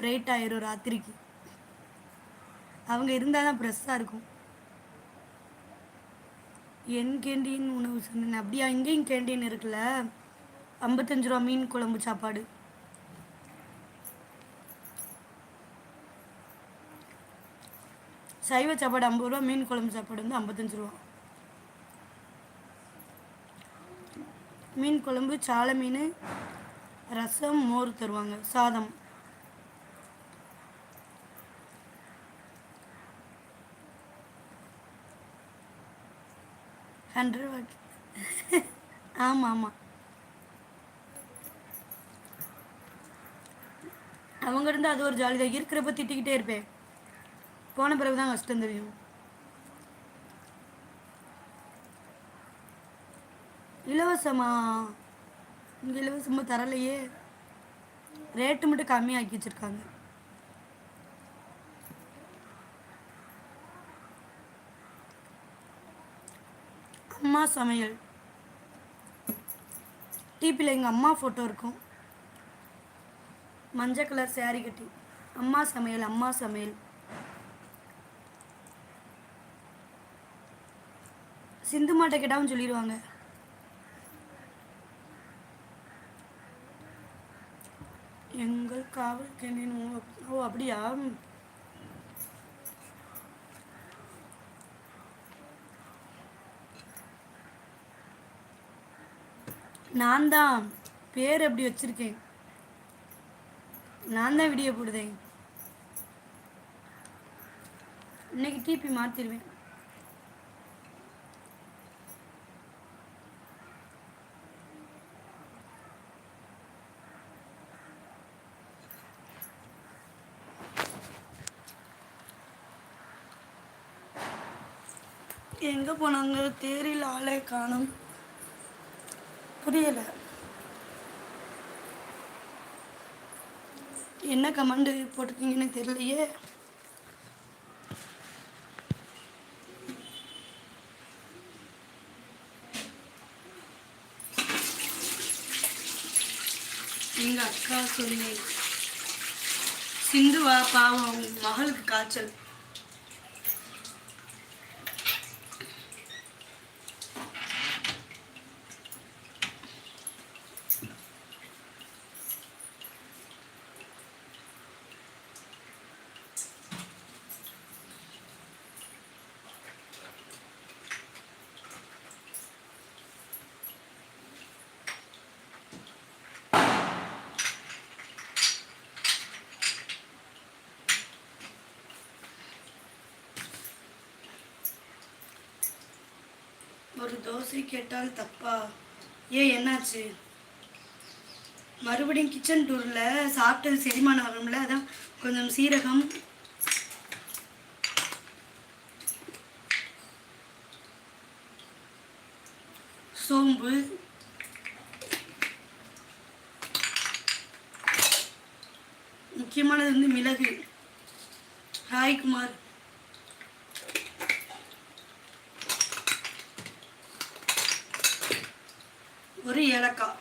Bright ஆயிரும் ராத்திரிக்கு. அவங்க இருந்தால் தான் ப்ரெஸ்ஸாக இருக்கும். என் கேண்டீன் உணவு சொன்னேன் அப்படியா? இங்கேயும் கேண்டீன் இருக்குல்ல? ஐம்பத்தஞ்சு ரூபா மீன் குழம்பு சாப்பாடு. சைவ சாப்பாடு ஐம்பது ரூபா மீன் குழம்பு சாப்பாடு வந்து ஐம்பத்தஞ்சு ரூபா. மீன் குழம்பு சாலை மீன் ரசம் மோர் தருவாங்க சாதம். ஹண்ட்ரட் வாட் ஆமாம் ஆமாம் அவங்க இருந்தால் அது ஒரு ஜாலி தான். இருக்கிறப்ப திட்டிக்கிட்டே இருப்பேன். போன பிறகு தான் கஷ்டம் தெரியும். இலவசமா? இங்கே இலவசமாக தரலையே. ரேட்டு மட்டும் கம்மியாக்கி வச்சுருக்காங்க. அம்மா சமையல். டிபியில் எங்கள் அம்மா ஃபோட்டோ இருக்கும். மஞ்சள் கலர் சேரீ கட்டி. அம்மா சமையல் அம்மா சமையல். சிந்து மாட்டை கேட்டாவும் சொல்லிடுவாங்க. எங்கள் காவல் கேண்டின் ஓ- ஓ அப்படியா? நான் தான் பேர் அப்படி வச்சிருக்கேன்? நான் தான் வீடியோ போடுதேன். இன்னைக்கு டிபி மாற்றிடுவேன் எங்கே போனாங்க? தேரில் ஆளே காணும். புரியலை. என்ன கமெண்ட் போட்டிருக்கீங்கன்னு தெரியலையே. எங்க அக்கா சொல்லி சிந்துவா பாவம் மகளுக்கு காய்ச்சல். ஒரு தோசை கேட்டால் தப்பா? ஏன் என்னாச்சு? மறுபடியும் கிச்சன் டூரில் சாப்பிட்டது செரிமானம் ஆகும்ல அதான் கொஞ்சம் சீரகம். சோம்பு. முக்கியமானது வந்து மிளகு. ஹாய் குமார் ஒரு ஏலக்காய்